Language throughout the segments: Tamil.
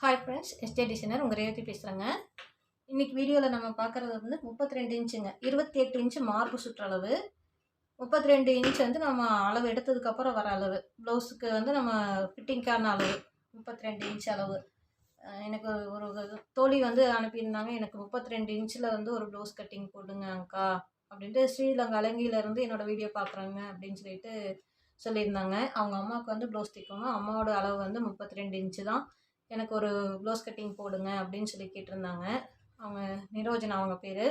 ஹாய் ஃப்ரெண்ட்ஸ் எஸ்டே டிசைனர் உங்கள் ரேவதி பேசுகிறேங்க இன்றைக்கி வீடியோவில் நம்ம பார்க்குறது வந்து முப்பத்தி ரெண்டு இன்ச்சுங்க. இருபத்தி எட்டு இன்ச்சு மார்பு சுற்றளவு முப்பத்தி ரெண்டு இன்ச் வந்து நம்ம அளவு எடுத்ததுக்கப்புறம் வர அளவு. ப்ளவுஸுக்கு வந்து நம்ம ஃபிட்டிங்க்கான அளவு முப்பத்தி ரெண்டு இன்ச் அளவு எனக்கு ஒரு தோழி வந்து அனுப்பியிருந்தாங்க எனக்கு முப்பத்தி ரெண்டு இன்ச்சில் வந்து ஒரு ப்ளவுஸ் கட்டிங் போடுங்க அக்கா. அப்படின்ட்டு ஸ்ரீலங்கா அலங்கியிலேருந்து என்னோடய வீடியோ பார்க்குறாங்க அப்படின்னு சொல்லிட்டு சொல்லியிருந்தாங்க. அவங்க அம்மாவுக்கு வந்து ப்ளவுஸ் தைக்கணும். அம்மாவோட அளவு வந்து முப்பத்தி ரெண்டு இன்ச்சு தான். எனக்கு ஒரு ப்ளவுஸ் கட்டிங் போடுங்க அப்படின்னு சொல்லி கேட்டிருந்தாங்க. அவங்க நிரோஜன் அவங்க பேர்.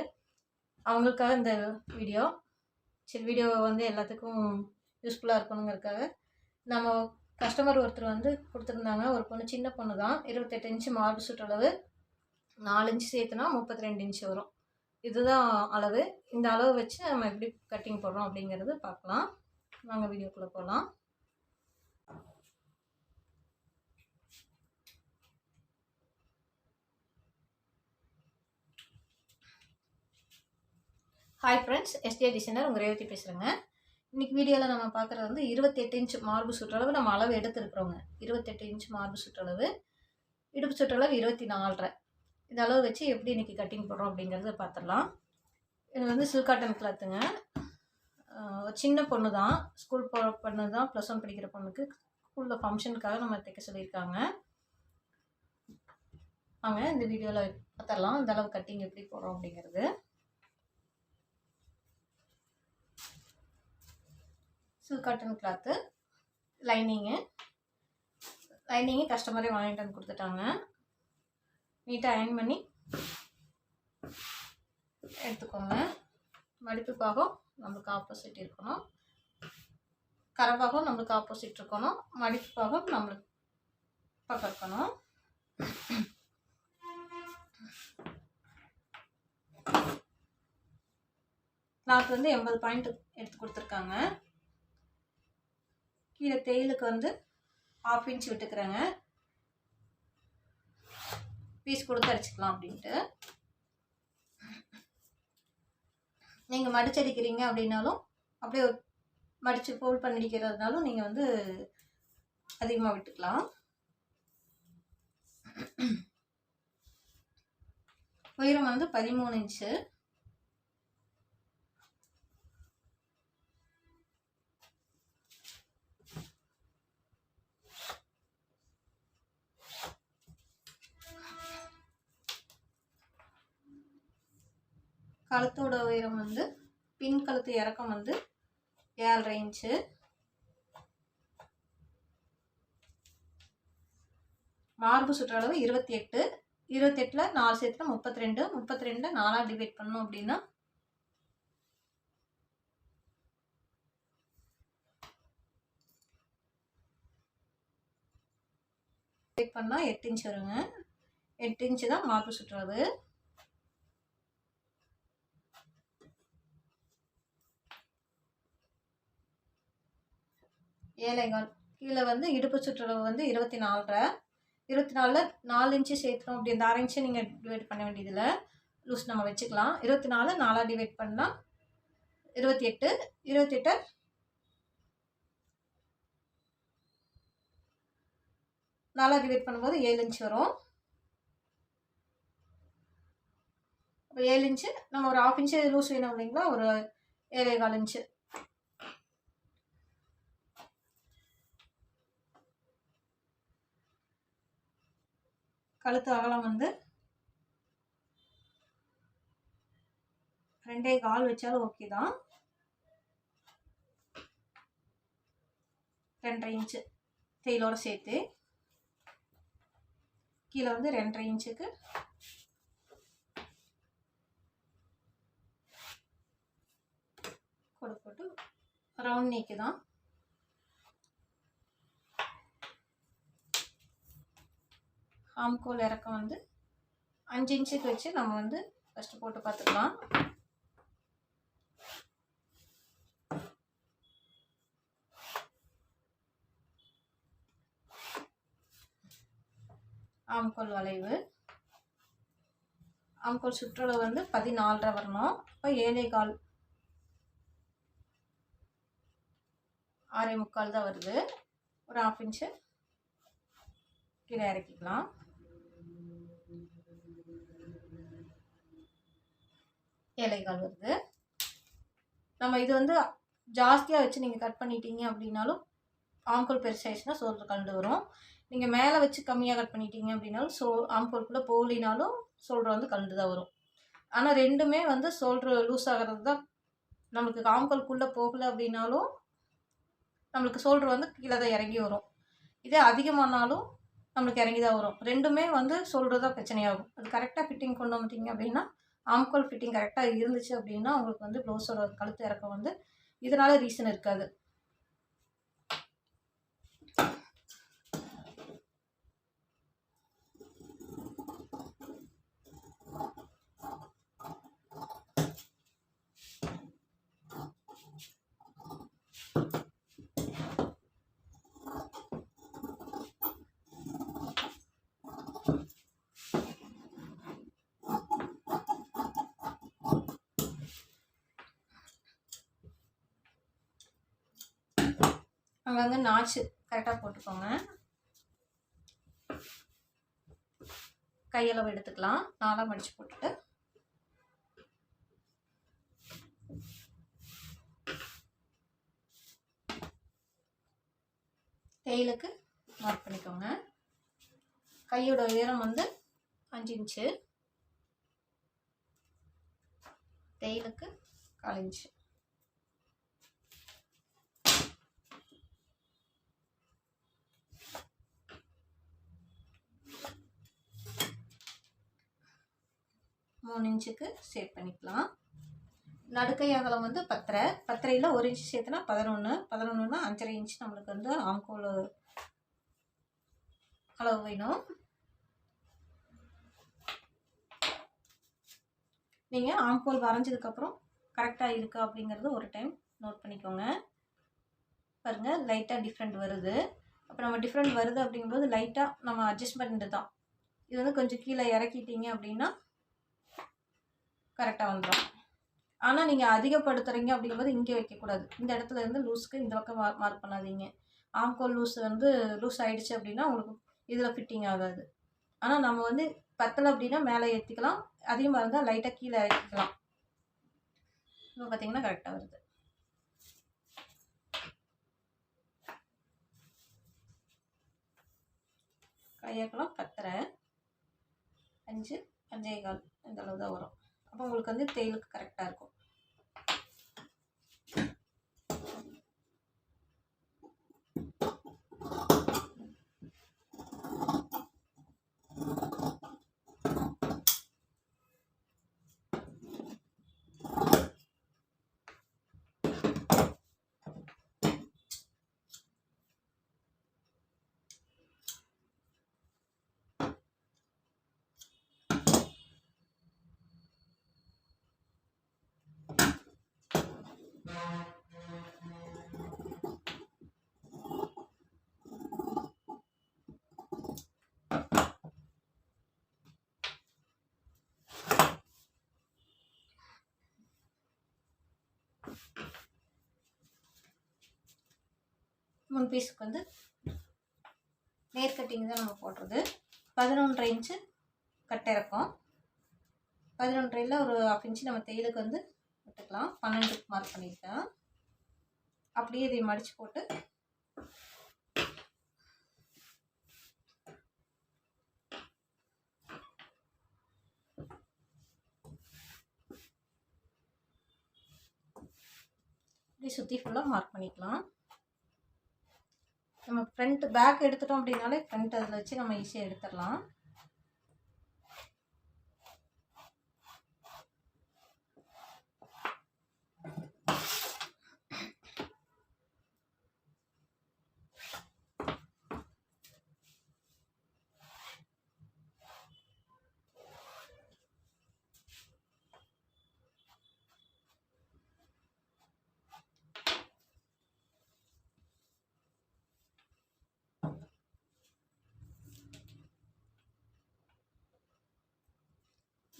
அவங்களுக்காக இந்த வீடியோ. சரி வீடியோ வந்து எல்லாத்துக்கும் யூஸ்ஃபுல்லாக இருக்கணுங்கிறதுக்காக நம்ம கஸ்டமர் ஒருத்தர் வந்து கொடுத்துருந்தாங்க. ஒரு பொண்ணு சின்ன பொண்ணு தான் இருபத்தெட்டு இன்ச்சு மார்பு சுற்றளவு நாலு இன்ச்சு சேர்த்துனா முப்பத்தி ரெண்டு இன்ச்சு வரும். இதுதான் அளவு. இந்த அளவு வச்சு நம்ம எப்படி கட்டிங் போடுறோம் அப்படிங்கிறது பார்க்கலாம். நாங்கள் வீடியோக்குள்ளே போகலாம் ஹாய் ஃப்ரெண்ட்ஸ் எஸ்டிஏ டிசைனர் உங்கள் ரேவதி பேசுகிறேங்க இன்றைக்கி வீடியோவில் நம்ம பார்க்குறது வந்து இருபத்தெட்டு இன்ச் மார்பு சுற்றளவு நம்ம அளவு எடுத்துருக்குறோங்க. இருபத்தெட்டு இன்ச் மார்பு சுற்றளவு இடுப்பு சுற்றளவு இருபத்தி நாலரை இந்த அளவு வச்சு எப்படி இன்றைக்கி கட்டிங் போடுறோம் அப்படிங்கிறத பார்த்துடலாம். இது வந்து சில்காட்டன் கிளாத்துங்க ஒரு சின்ன பொண்ணு தான் ஸ்கூல் போகிற பொண்ணு தான் ப்ளஸ் ஒன் படிக்கிற பொண்ணுக்கு ஸ்கூலில் ஃபங்க்ஷனுக்காக நம்ம தைக்க சொல்லியிருக்காங்க. வாங்க இந்த வீடியோவில் பார்த்துடலாம். இந்த அளவு கட்டிங் எப்படி போடுறோம் அப்படிங்கிறது. Silk cotton cloth lining lining கஸ்டமரே வாங்கிட்டு வந்து கொடுத்துட்டாங்க. நீட்டாக அயன் பண்ணி எடுத்துக்கோங்க. மடிப்பு பாகம் நம்மளுக்கு ஆப்போசிட் இருக்கணும். கரபாகம் நம்மளுக்கு ஆப்போசிட் இருக்கணும். மடிப்பு பாகம் நம்மளுக்கு பக்கம் இருக்கணும் கிளாத் வந்து எண்பது பாயிண்ட் எடுத்து கொடுத்துருக்காங்க. கீழே தேயிலுக்கு வந்து ஆஃப் இன்ச் விட்டுக்கிறேங்க. பீஸ் கொடுத்து அடிச்சுக்கலாம் அப்படின்ட்டு. நீங்கள் மடிச்சடிக்கிறீங்க அப்படின்னாலும் அப்படியே மடித்து ஃபோல்ட் பண்ணிக்கிறதுனாலும் நீங்கள் வந்து அதிகமாக விட்டுக்கலாம். உயரம் வந்து பதிமூணு இன்ச்சு கழுத்தோட உயரம் வந்து பின் கழுத்து இறக்கம் வந்து ஏழரை இன்ச்சு. மார்பு சுற்றளவு இருபத்தி எட்டு. இருபத்தெட்டில் நாலு சேர்த்துல முப்பத்தி ரெண்டு. முப்பத்தி ரெண்டு நாலாக டிவைட் பண்ணோம் அப்படின்னா டிவைட் பண்ணால் எட்டு இன்ச் வருங்க. எட்டு இன்ச்சு தான் மார்பு சுற்றுறது ஏழைகால் கீழே வந்து இடுப்பு சுற்றளவு வந்து இருபத்தி நாலரை இருபத்தி நாலில் நாலு இன்ச்சு சேர்த்துறோம் அப்படி இந்த அரை இன்ச்சு நீங்கள் டிவைட் பண்ண வேண்டியதில் லூஸ் நம்ம வச்சுக்கலாம். இருபத்தி நாலு நாலாக டிவைட் பண்ணால் இருபத்தி எட்டு இருபத்தெட்டு நாலாக டிவைட் பண்ணும்போது ஏழு இன்ச் வரும். அப்போ ஏழு இன்ச்சு நம்ம ஒரு ஆஃப் இன்ச்சு லூஸ் வேணும் இல்லைங்களா? ஒரு ஏழே கால் இன்ச்சு. கழுத்து அகலம் வந்து ரெண்டே கால் வச்சாலும் ஓகே தான். ரெண்டரை இன்ச்சு தையலோட சேர்த்து கீழே வந்து ரெண்டரை இன்ச்சுக்கு கொடுப்போட்டு ரவுண்ட் நீக்கு தான் ஆம்கோல் இறக்கம் வந்து அஞ்சு இன்ச்சுக்கு வச்சு நம்ம வந்து ஃபஸ்ட்டு போட்டு பார்த்துக்கலாம். ஆம்கோல் வளைவு. ஆம்கோல் சுற்றளவு வந்து பதினாலரை வரணும். இப்போ ஏழைக்கால் கால் ஆறே முக்கால் தான் வருது. ஒரு ஆஃப் இன்ச்சு கீழே இறக்கிக்கலாம். ஏழை கால் வருது. நம்ம இது வந்து ஜாஸ்தியாக வச்சு நீங்கள் கட் பண்ணிட்டீங்க அப்படின்னாலும் ஆம்கோல் பெருசாயிடுச்சுன்னா சோறு கலந்து வரும். நீங்கள் மேலே வச்சு கம்மியாக கட் பண்ணிட்டீங்க அப்படின்னாலும் சோ ஆம்கோல்குள்ளே போகலினாலும் ஷோல்டர் வந்து கலந்து தான் வரும். ஆனால் ரெண்டுமே வந்து சோல்ட்ரு லூஸ் ஆகிறது தான். நம்மளுக்கு ஆம்கோல்குள்ளே போகலை அப்படின்னாலும் நம்மளுக்கு சோல்டர் வந்து கீழே தான் இறங்கி வரும். இதே அதிகமானாலும் நம்மளுக்கு இறங்கி தான் வரும். ரெண்டுமே வந்து ஷோல்டர் தான் பிரச்சனையாகும். அது கரெக்டாக ஃபிட்டிங் கொண்டு வந்துட்டீங்க அப்படின்னா ஆம்கோல் ஃபிட்டிங் கரெக்டாக இருந்துச்சு அப்படின்னா உங்களுக்கு வந்து ப்ளவுஸோட கழுத்து இறக்கம் வந்து இதனால் ரீசன் இருக்காது. அங்கங்கே நாச்சு கரெக்டாக போட்டுக்கோங்க. கையளவு எடுத்துக்கலாம். நாலாக மடித்து போட்டுட்டு. தேயிலுக்கு மார்க் பண்ணிக்கோங்க. கையோட உயரம் வந்து அஞ்சு இன்ச்சு தேயிலுக்கு கால் இன்ச்சு மூணு இன்ச்சுக்கு ஷேப் பண்ணிக்கலாம். நடுக்கை அகலம் வந்து பத்தரை. பத்தரையில் ஒரு இன்ச்சு சேர்த்துனா பதினொன்று பதினொன்றுனா அஞ்சரை இன்ச் நம்மளுக்கு வந்து ஆம்கோல் அளவு வேணும். நீங்கள் ஆம்கோல் வரைஞ்சதுக்கப்புறம் கரெக்டாக இருக்கா அப்படிங்கிறது ஒரு டைம் நோட் பண்ணிக்கோங்க. பாருங்கள் லைட்டாக டிஃப்ரெண்ட் வருது. அப்போ நம்ம டிஃப்ரெண்ட் வருது அப்படிங்கும்போது லைட்டாக நம்ம அட்ஜஸ்ட்மெண்ட் தான். இது வந்து கொஞ்சம் கீழே இறக்கிட்டீங்க அப்படின்னா கரெக்டாக வந்துடும் ஆனால் நீங்கள் அதிகப்படுத்துகிறீங்க அப்படிங்கும்போது இங்கே வைக்கக்கூடாது. இந்த இடத்துல இருந்து லூஸ்க்கு இந்த பக்கம் மார்க் மார்க் பண்ணாதீங்க. ஆம்கோல் லூஸ் வந்து லூஸ் ஆகிடுச்சு அப்படின்னா உங்களுக்கு இதில் ஃபிட்டிங் ஆகாது. ஆனால் நம்ம வந்து பத்தலை அப்படின்னா மேலே ஏற்றிக்கலாம் அதிகமாக இருந்தால் லைட்டாக கீழே இறக்கிக்கலாம். இப்போ பார்த்தீங்கன்னா கரெக்டாக வருது. கையாக்கலாம் பத்தரை அஞ்சு அஞ்சே கால். இந்த அளவு தான் வரும். அப்போ உங்களுக்கு வந்து தேயிலுக்கு கரெக்டாக இருக்கும். மூணு பீஸுக்கு வந்து நேர் கட்டிங் தான் நம்ம போடுறது. பதினொன்றரை இன்ச்சு கட்டை இறக்கம். பதினொன்றரையில் ஒரு ஹாஃப் இன்ச்சு நம்ம தையலுக்கு வந்து விட்டுக்கலாம். பன்னெண்டுக்கு மார்க் பண்ணியிருக்கேன். அப்படியே இதை மடித்து போட்டு இப்படி சுற்றி ஃபுல்லாக மார்க் பண்ணிக்கலாம். நம்ம ஃப்ரண்ட் பேக் எடுத்துட்டோம் அப்படின்னாலே ஃப்ரண்ட் அதில் வச்சு நம்ம ஈஸியாக எடுத்துடலாம்.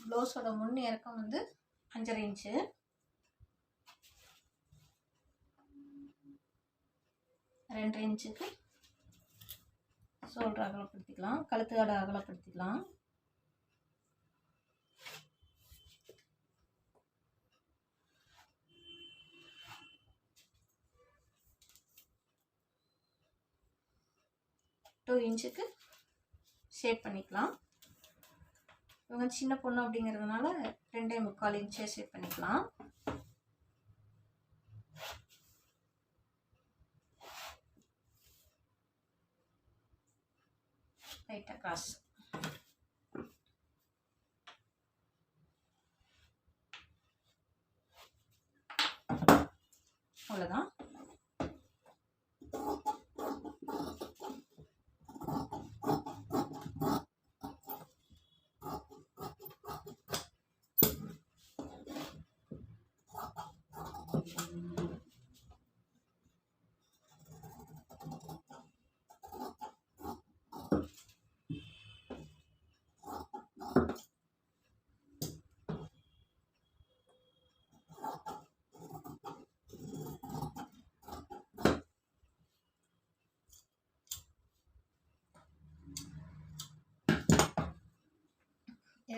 ப்ளவுஸோட முன் இறக்கம் வந்து அஞ்சரை இன்ச்சு. ரெண்டரை இன்ச்சுக்கு ஷோல்டர் அகலப்படுத்திக்கலாம் கழுத்துக்காடு அகலப்படுத்திக்கலாம். டூ இன்ச்சுக்கு ஷேப் பண்ணிக்கலாம். இவங்க சின்ன பொண்ணு அப்படிங்கிறதுனால ரெண்டே முக்கால் இன்ச்சே ஷேப் பண்ணிக்கலாம். லைட்டாக காசு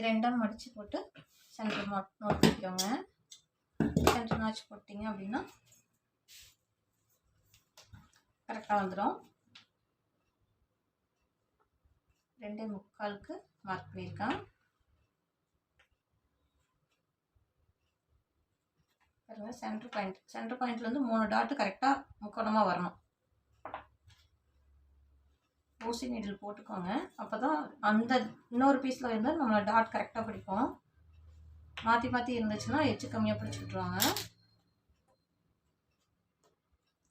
இது ரெண்டும் மடித்து போட்டு சென்டர் நோட் நோட் பண்ணிக்கோங்க. சென்டர் நாச் போட்டிங்க அப்படின்னா கரெக்டாக வந்துடும் ரெண்டே முக்காலுக்கு மார்க் பண்ணியிருக்கேன். பாருங்கள் சென்டர் பாயிண்ட் சென்டர் பாயிண்ட்லேருந்து மூணு டாட்டு கரெக்டாக முக்கோணமாக வரணும். ஊசி நீடில் போட்டுக்கோங்க. அப்போ தான் அந்த இன்னொரு பீஸில் இருந்து நம்மளை டாட் கரெக்டாக பிடிப்போம். மாற்றி மாற்றி இருந்துச்சுன்னா எச்சு கம்மியாக பிடிச்சி விட்ருவாங்க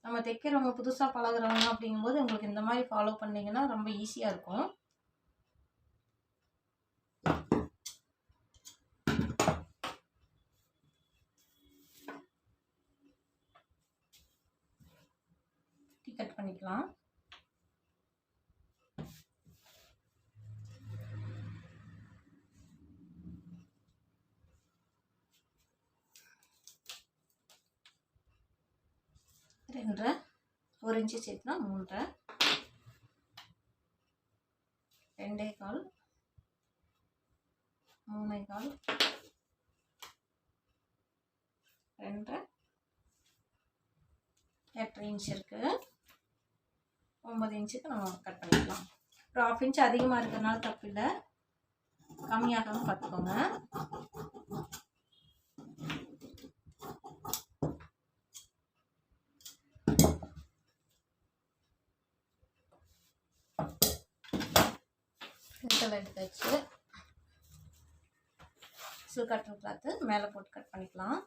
நம்ம தைக்கிறவங்க புதுசாக பழகிறவங்க அப்படிங்கும்போது உங்களுக்கு இந்த மாதிரி ஃபாலோ பண்ணிங்கன்னா ரொம்ப ஈஸியாக இருக்கும் கட் பண்ணிக்கலாம் ரெண்டரை ஒரு இன்ச்சு சேர்த்துனா மூன்றரை ரெண்டே கால் மூணே கால் ரெண்டரை. எட்டரை இன்ச் இருக்குது ஒம்பது இன்ச்சுக்கு நம்ம கட் பண்ணிக்கலாம். ஒரு ஆஃப் இன்ச் அதிகமாக இருக்கிறதுனால தப்பு இல்லை கம்மியாகாமல் பார்த்துக்கோங்க. எடுத்தாச்சு. சில் கட்டன் கிளாத்து மேலே போட்டு கட் பண்ணிக்கலாம்.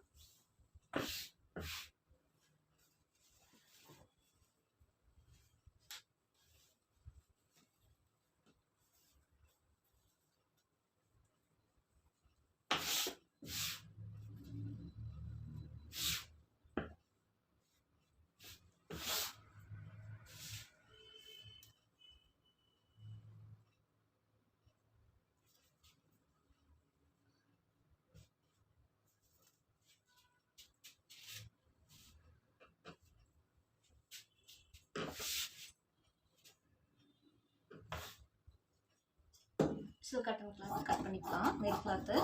சில் கட்டன் கிளாத் கட் பண்ணிக்கலாம். மேல் கிளாத்து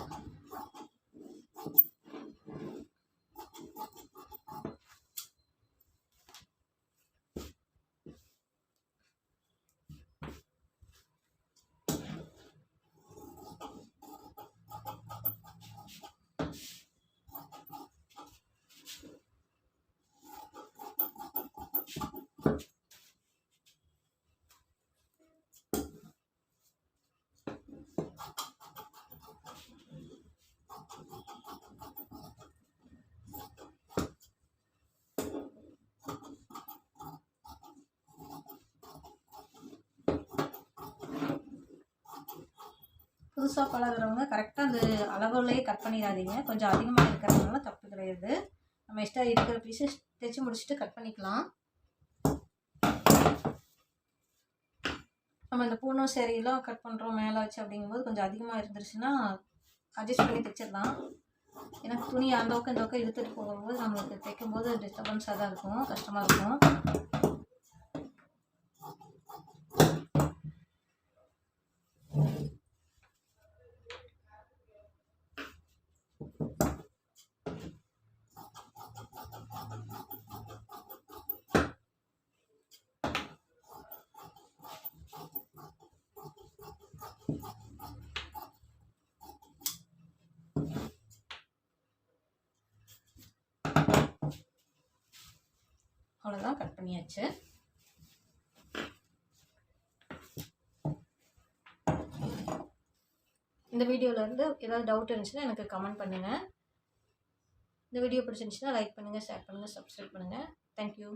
புதுசாக பழகுறவங்க கரெக்டாக அந்த அளவுலேயே கட் பண்ணிடாதீங்க. கொஞ்சம் அதிகமாக இருக்கிறதுனால தப்பு கிடையாது. நம்ம இஷ்டம் இருக்கிற பீஸை தைச்சி முடிச்சுட்டு கட் பண்ணிக்கலாம். நம்ம இந்த பூனம் சேரீலாம் கட் பண்ணுறோம் மேலே வச்சு அப்படிங்கும்போது கொஞ்சம் அதிகமாக இருந்துருச்சுன்னா அட்ஜஸ்ட் பண்ணி தைச்சிடலாம் ஏன்னா துணி அந்த பக்கம் இந்த பக்கம் இழுத்துட்டு போகும்போது நம்மளுக்கு தைக்கும்போது டிஸ்டர்பன்ஸாக தான் இருக்கும் கஷ்டமாக இருக்கும். பண்ணியாச்சு. இந்த வீடியோவில் ஏதாவது டவுட் இருந்துச்சுன்னா எனக்கு கமெண்ட் பண்ணுங்கள் இந்த வீடியோ பிடிச்சிருந்துச்சுன்னா லைக் பண்ணுங்கள் ஷேர் பண்ணுங்கள் சப்ஸ்கிரைப் பண்ணுங்கள் தேங்க்யூ